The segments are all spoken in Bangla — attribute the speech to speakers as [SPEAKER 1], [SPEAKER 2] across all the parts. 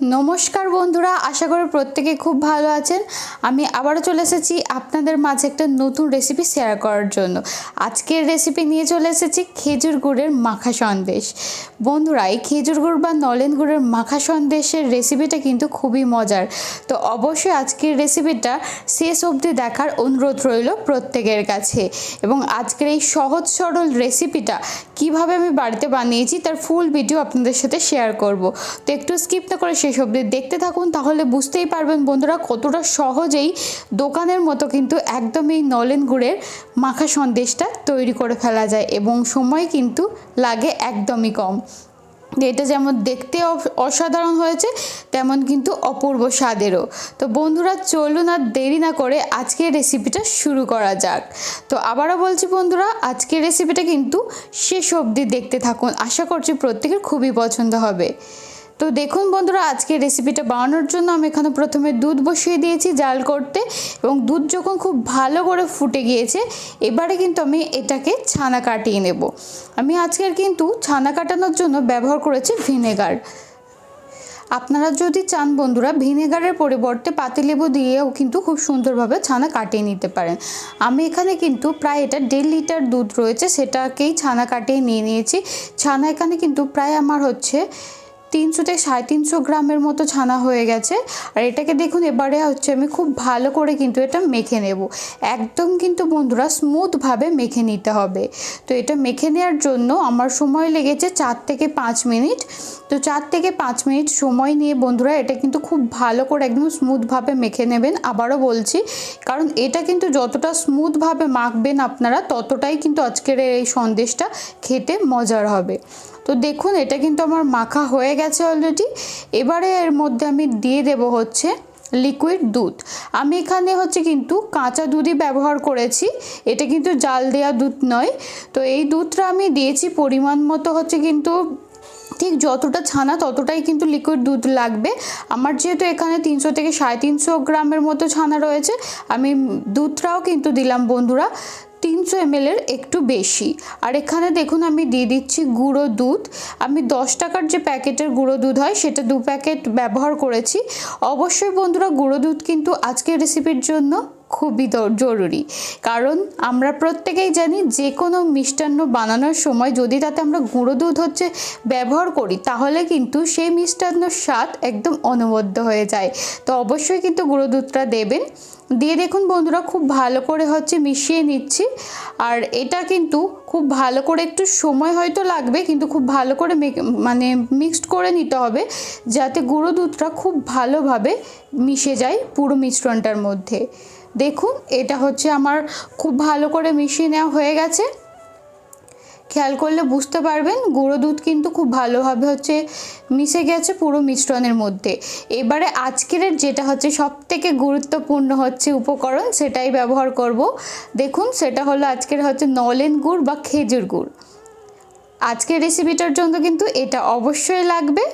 [SPEAKER 1] নমস্কার বন্ধুরা, আশা করি প্রত্যেকে খুব ভালো আছেন। আমি আবারও চলে এসেছি আপনাদের মাঝে একটা নতুন রেসিপি শেয়ার করার জন্য। আজকের রেসিপি নিয়ে চলে এসেছি খেজুর গুড়ের মাখা সন্দেশ। বন্ধুরা, এই খেজুর গুড় বা নলেন গুড়ের মাখা সন্দেশের রেসিপিটা কিন্তু খুবই মজার। তো অবশ্যই আজকের রেসিপিটা শেষ অবধি দেখার অনুরোধ রইল প্রত্যেকের কাছে। এবং আজকের এই সহজ সরল রেসিপিটা কীভাবে আমি বাড়িতে বানিয়েছি, তার ফুল ভিডিও আপনাদের সাথে শেয়ার করব। তো একটু স্কিপ না করে শেষ অবধি দেখতে থাকুন, তাহলে বুঝতেই পারবেন বন্ধুরা কতটা সহজেই দোকানের মতো কিন্তু একদম এই নলেন গুড়ের মাখা সন্দেশটা তৈরি করে ফেলা যায় এবং সময় কিন্তু লাগে একদমই কম। এটা যেমন দেখতে অসাধারণ হয়েছে, তেমন কিন্তু অপূর্ব স্বাদেরও। তো বন্ধুরা চলুন আর দেরি না করে আজকের রেসিপিটা শুরু করা যাক। তো আবারও বলছি বন্ধুরা, আজকের রেসিপিটা কিন্তু শেষ অবধি দেখতে থাকুন। আশা করছি প্রত্যেকের খুবই পছন্দ হবে। তো দেখুন বন্ধুরা আজকে রেসিপিটা বানানোর জন্য আমি এখানে প্রথমে দুধ বসিয়ে দিয়েছি জাল করতে এবং দুধ যখন খুব ভালো করে ফুটে গিয়েছে, এবারে কিন্তু আমি এটাকে ছানা কাটিয়ে নেব। আমি আজকের কিন্তু ছানা কাটানোর জন্য ব্যবহার করেছি ভিনেগার। আপনারা যদি চান বন্ধুরা, ভিনেগারের পরিবর্তে পাতিলেবু দিয়েও কিন্তু খুব সুন্দরভাবে ছানা কাটিয়ে নিতে পারেন। আমি এখানে কিন্তু প্রায় এটা দেড় লিটার দুধ রয়েছে, সেটাকেই ছানা কাটিয়ে নিয়ে নিয়েছি। ছানা এখানে কিন্তু প্রায় আমার হচ্ছে তিনশো থেকে সাড়ে তিনশো গ্রামের মতো ছানা হয়ে গেছে। আর এটাকে দেখুন, এবারে হচ্ছে আমি খুব ভালো করে কিন্তু এটা মেখে নেব। একদম কিন্তু বন্ধুরা স্মুথভাবে মেখে নিতে হবে। তো এটা মেখে নেওয়ার জন্য আমার সময় লেগেছে চার থেকে পাঁচ মিনিট। তো চার থেকে পাঁচ মিনিট সময় নিয়ে বন্ধুরা এটা কিন্তু খুব ভালো করে একদম স্মুথভাবে মেখে নেবেন। আবারও বলছি, কারণ এটা কিন্তু যতটা স্মুথভাবে মাখবেন আপনারা, ততটাই কিন্তু আজকের এই সন্দেশটা খেতে মজার হবে। তো দেখুন, এটা কিন্তু আমার মাখা হয়ে গেছে অলরেডি এবারে এর মধ্যে আমি দিয়ে দেব হচ্ছে লিকুইড দুধ। আমি এখানে হচ্ছে কিন্তু কাঁচা দুধই ব্যবহার করেছি। এটা কিন্তু জাল দেওয়া দুধ নয়। তো এই দুধটা আমি দিয়েছি পরিমাণ মতো হচ্ছে কিন্তু ঠিক যতটা ছানা ততটাই কিন্তু লিকুইড দুধ লাগবে। আমার যেহেতু এখানে তিনশো থেকে সাড়ে তিনশো গ্রামের মতো ছানা রয়েছে, আমি দুধটাও কিন্তু দিলাম বন্ধুরা। তিনশো এমএলের একটু বেশি। আর এখানে দেখুন, আমি দিয়ে দিচ্ছি গুঁড়ো দুধ। আমি দশ টাকার যে প্যাকেটের গুঁড়ো দুধ হয়, সেটা দু প্যাকেট ব্যবহার করেছি। অবশ্যই বন্ধুরা, গুঁড়ো দুধ কিন্তু আজকের রেসিপির জন্য খুবই জরুরি। কারণ আমরা প্রত্যেকেই জানি যে কোনো মিষ্টান্ন বানানোর সময় যদি তাতে আমরা গুঁড়ো দুধ হচ্ছে ব্যবহার করি, তাহলে কিন্তু সেই মিষ্টান্নর স্বাদ একদম অনবদ্য হয়ে যায়। তো অবশ্যই কিন্তু গুঁড়ো দুধটা দেবেন। দিয়ে দেখুন বন্ধুরা, খুব ভালো করে হচ্ছে মিশিয়ে নিচ্ছি। আর এটা কিন্তু খুব ভালো করে একটু সময় হয়তো লাগবে, কিন্তু খুব ভালো করে মানে মিক্সড করে নিতে হবে, যাতে গুঁড়ো দুধটা খুব ভালোভাবে মিশে যায় পুরো মিশ্রণটার মধ্যে। দেখুন, এটা হচ্ছে আমার খুব ভালো করে মিশিয়ে নেওয়া হয়ে গেছে। খেয়াল করলে বুঝতে পারবেন, গুঁড়ো দুধ কিন্তু খুব ভালোভাবে হচ্ছে মিশে গেছে পুরো মিশ্রণের মধ্যে। এবারে আজকের যেটা হচ্ছে সব থেকে গুরুত্বপূর্ণ হচ্ছে উপকরণ, সেটাই ব্যবহার করব। দেখুন, সেটা হলো আজকের হচ্ছে নলেন গুড় বা খেজুর গুড়। আজকের রেসিপিটার জন্য কিন্তু এটা অবশ্যই লাগবে।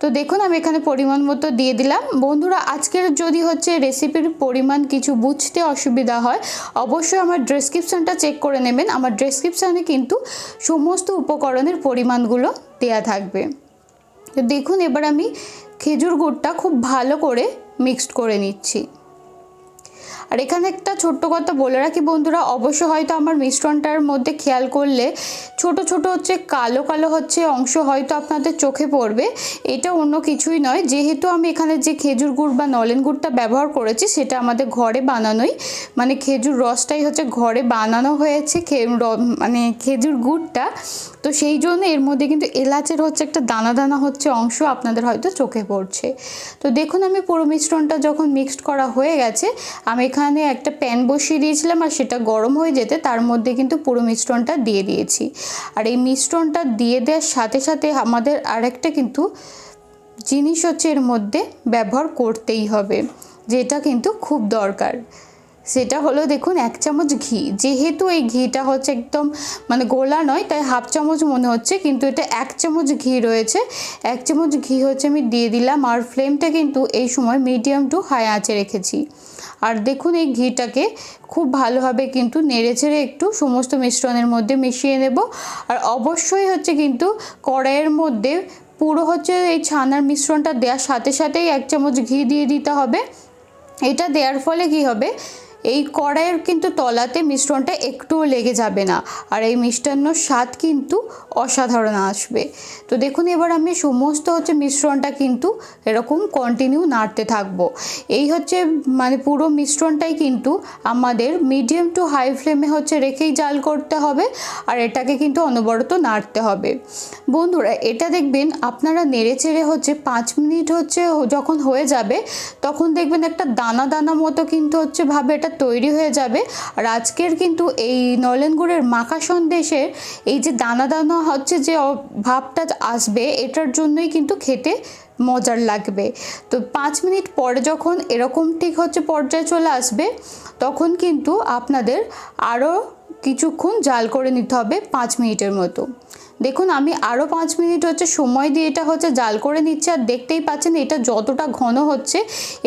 [SPEAKER 1] তো দেখুন, আমি এখানে পরিমাণ মতো দিয়ে দিলাম। বন্ধুরা, আজকের যদি হচ্ছে রেসিপির পরিমাণ কিছু বুঝতে অসুবিধা হয়, অবশ্যই আমার ডেসক্রিপশানটা চেক করে নেবেন। আমার ডেসক্রিপশানে কিন্তু সমস্ত উপকরণের পরিমাণগুলো দেয়া থাকবে। তো দেখুন, এবার আমি খেজুর গুড়টা খুব ভালো করে মিক্সড করে নিচ্ছি। আর এখানে একটা ছোট্ট কথা বলে রাখি বন্ধুরা অবশ্য হয়তো আমার মিশ্রণটার মধ্যে খেয়াল করলে ছোট ছোট হচ্ছে কালো কালো হচ্ছে অংশ হয়তো আপনাদের চোখে পড়বে। এটা অন্য কিছুই নয়, যেহেতু আমি এখানে যে খেজুর গুড় বা নলেন গুড়টা ব্যবহার করেছি সেটা আমাদের ঘরে বানানোই মানে খেজুর রসটাই হচ্ছে ঘরে বানানো হয়েছে মানে খেজুর গুড়টা। তো সেই জন্য এর মধ্যে কিন্তু এলাচের হচ্ছে একটা দানা দানা হচ্ছে অংশ আপনাদের হয়তো চোখে পড়ছে। তো দেখুন আমি পুরো মিশ্রণটা যখন মিক্সড করা হয়ে গেছে, আমি এখানে একটা প্যান বসিয়ে দিয়েছিলাম আর সেটা গরম হয়ে যেতে তার মধ্যে কিন্তু পুরো মিশ্রণটা দিয়ে দিয়েছি। আর এই মিশ্রণটা দিয়ে দেওয়ার সাথে সাথে আমাদের আরেকটা কিন্তু জিনিস হচ্ছে এর মধ্যে ব্যবহার করতেই হবে, যেটা কিন্তু খুব দরকার। সেটা হলো দেখুন, এক চামচ ঘি। যেহেতু এই ঘিটা হচ্ছে একদম মানে গোলা নয়, তাই হাফ চামচ মনে হচ্ছে, কিন্তু এটা এক চামচ ঘি রয়েছে। এক চামচ ঘি হচ্ছে আমি দিয়ে দিলাম, আর ফ্লেমটা কিন্তু এই সময় মিডিয়াম টু হাই আঁচে রেখেছি। আর দেখুন, এই ঘিটাকে খুব ভালোভাবে কিন্তু নেড়ে ছেড়ে একটু সমস্ত মিশ্রণের মধ্যে মিশিয়ে নেব। আর অবশ্যই হচ্ছে কিন্তু কড়াইয়ের মধ্যে পুরো হচ্ছে এই ছানার মিশ্রণটা দেওয়ার সাথে সাথেই এক চামচ ঘি দিয়ে দিতে হবে। এটা দেওয়ার ফলে কি হবে? এই কড়াইয়ের কিন্তু তলাতে মিশ্রণটা একটুও লেগে যাবে না। আর এই মিষ্টান্নর স্বাদ কিন্তু অসাধারণ আসবে। তো দেখুন, এবার আমি সমস্ত হচ্ছে মিশ্রণটা কিন্তু এরকম কন্টিনিউ নাড়তে থাকব। এই হচ্ছে মানে পুরো মিশ্রণটাই কিন্তু আমাদের মিডিয়াম টু হাই ফ্লেমে হচ্ছে রেখেই জাল করতে হবে আর এটাকে কিন্তু অনবরত নাড়তে হবে। বন্ধুরা, এটা দেখবেন আপনারা নেড়ে চেড়ে হচ্ছে পাঁচ মিনিট হচ্ছে যখন হয়ে যাবে, তখন দেখবেন একটা দানা দানা মতো কিন্তু হচ্ছে ভাবে, এটা তৈরি হয়ে যাবে। আর আজকের কিন্তু এই নলেন গুড়ের মাখা সন্দেশের এই যে দানা দানা হচ্ছে যে ভাবটা আসবে, এটার জন্যই কিন্তু খেতে মজার লাগবে। তো পাঁচ মিনিট পরে যখন এরকম ঠিক হচ্ছে পর্যায়ে চলে আসবে, তখন কিন্তু আপনাদের আরও কিছুক্ষণ জাল করে নিতে হবে পাঁচ মিনিটের মতো। দেখুন, আমি আরও পাঁচ মিনিট হচ্ছে সময় দিয়ে এটা হচ্ছে জাল করে নিচ্ছি। আর দেখতেই পাচ্ছেন এটা যতটা ঘন হচ্ছে,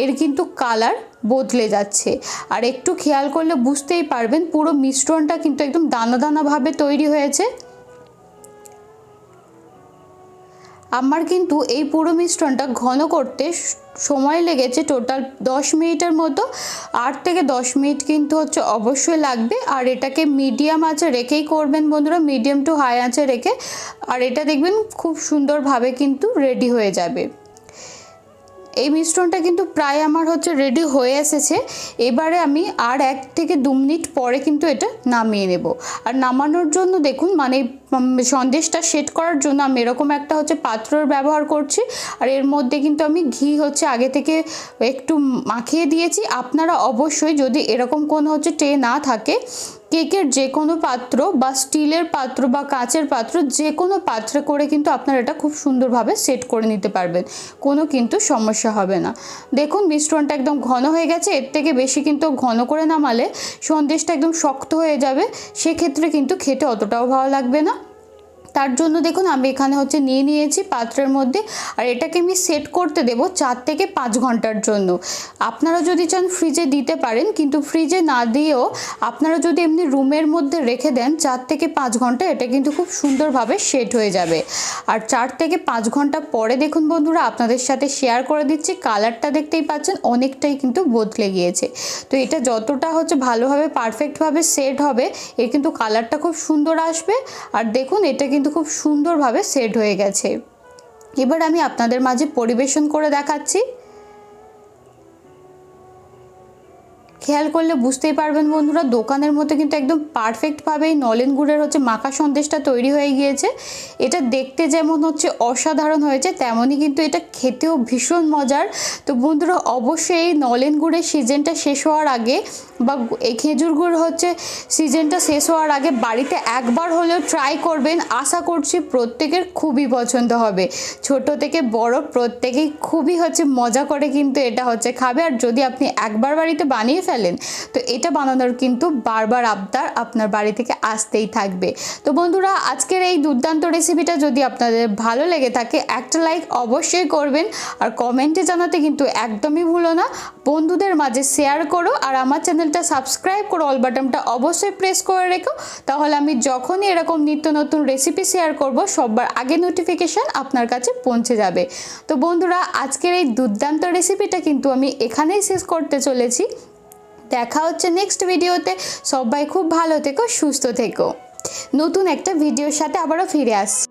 [SPEAKER 1] এর কিন্তু কালার বদলে যাচ্ছে। আর একটু খেয়াল করলে বুঝতেই পারবেন, পুরো মিশ্রণটা কিন্তু একদম দানা দানাভাবে তৈরি হয়েছে। আমার কিন্তু এই পুরো মিশ্রণটা ঘন করতে সময় লেগেছে টোটাল দশ মিনিটের মতো। আট থেকে দশ মিনিট কিন্তু হচ্ছে অবশ্যই লাগবে। আর এটাকে মিডিয়াম আঁচে রেখেই করবেন বন্ধুরা, মিডিয়াম টু হাই আঁচে রেখে। আর এটা দেখবেন খুব সুন্দরভাবে কিন্তু রেডি হয়ে যাবে। এই মিশ্রণটা কিন্তু প্রায় আমার হচ্ছে রেডি হয়ে এসেছে। এবারে আমি আর এক থেকে দু মিনিট পরে কিন্তু এটা নামিয়ে নেব। আর নামানোর জন্য দেখুন মানে সন্দেশটা সেট করার জন্য আমি এরকম একটা হচ্ছে পাত্রর ব্যবহার করছি। আর এর মধ্যে কিন্তু আমি ঘি হচ্ছে আগে থেকে একটু মাখিয়ে দিয়েছি। আপনারা অবশ্যই যদি এরকম কোনো হচ্ছে ট্রে না থাকে কেকের যে কোনো পাত্র বা স্টিলের পাত্র বা কাচের পাত্র যে কোনো পাত্রে করে কিন্তু আপনারা এটা খুব সুন্দরভাবে সেট করে নিতে পারবেন। কোনো কিন্তু সমস্যা হবে না। দেখুন, মিশ্রণটা একদম ঘন হয়ে গেছে। এর থেকে বেশি কিন্তু ঘন করে নামালে সন্দেশটা একদম শক্ত হয়ে যাবে। সেক্ষেত্রে কিন্তু খেতে অতটাও ভালো লাগবে না। তার জন্য দেখুন আমি এখানে হচ্ছে নিয়ে নিয়েছি পাত্রের মধ্যে। আর এটাকে আমি সেট করতে দেব চার থেকে পাঁচ ঘণ্টার জন্য। আপনারা যদি চান ফ্রিজে দিতে পারেন, কিন্তু ফ্রিজে না দিয়েও আপনারা যদি এমনি রুমের মধ্যে রেখে দেন, চার থেকে পাঁচ ঘণ্টা এটা কিন্তু খুব সুন্দরভাবে সেট হয়ে যাবে। আর চার থেকে পাঁচ ঘণ্টা পরে দেখুন বন্ধুরা, আপনাদের সাথে শেয়ার করে দিচ্ছি। কালারটা দেখতেই পাচ্ছেন, অনেকটাই কিন্তু বদলে গিয়েছে। তো এটা যতটা হচ্ছে ভালোভাবে পারফেক্টভাবে সেট হবে, এর কিন্তু কালারটা খুব সুন্দর আসবে। আর দেখুন, এটা কিন্তু খুব সুন্দরভাবে সেট হয়ে গেছে। এবার আমি আপনাদের মাঝে পরিবেশন করে দেখাচ্ছি। খেয়াল করলে বুঝতেই পারবেন বন্ধুরা, দোকানের মতো কিন্তু একদম পারফেক্টভাবেই নলেন গুড়ের হচ্ছে মাখা সন্দেশটা তৈরি হয়ে গিয়েছে। এটা দেখতে যেমন হচ্ছে অসাধারণ হয়েছে, তেমনই কিন্তু এটা খেতেও ভীষণ মজার। তো বন্ধুরা, অবশ্যই নলেন গুড়ের সিজনটা শেষ হওয়ার আগে বা এই খেজুর গুড় হচ্ছে সিজনটা শেষ হওয়ার আগে বাড়িতে একবার হলেও ট্রাই করবেন। আশা করছি প্রত্যেকের খুবই পছন্দ হবে। ছোট থেকে বড় প্রত্যেকেই খুবই হচ্ছে মজা করে কিন্তু এটা হচ্ছে খাবে। আর যদি আপনি একবার বাড়িতে বানিয়ে ফেলেন তো এটা বানানোর কিন্তু বারবার আবদার আপনার বাড়ি থেকে আসতেই থাকবে। তো বন্ধুরা, আজকের এই দুর্দান্ত রেসিপিটা যদি আপনাদের ভালো লেগে থাকে, একটা লাইক অবশ্যই করবেন। আর কমেন্টে জানাতে কিন্তু একদমই ভুলো না। বন্ধুদের মাঝে শেয়ার করো আর আমার চ্যানেলটা সাবস্ক্রাইব করো অল বাটনটা অবশ্যই প্রেস করে রেখো। তাহলে আমি যখনই এরকম নিত্য নতুন রেসিপি শেয়ার করব সবার আগে নোটিফিকেশান আপনার কাছে পৌঁছে যাবে। তো বন্ধুরা, আজকের এই দুর্দান্ত রেসিপিটা কিন্তু আমি এখানেই শেষ করতে চলেছি। দেখা হচ্ছে নেক্সট ভিডিওতে সবাই খুব ভালো থেকো, সুস্থ থেকো। নতুন একটা ভিডিওর সাথে আবারও ফিরে আসছি.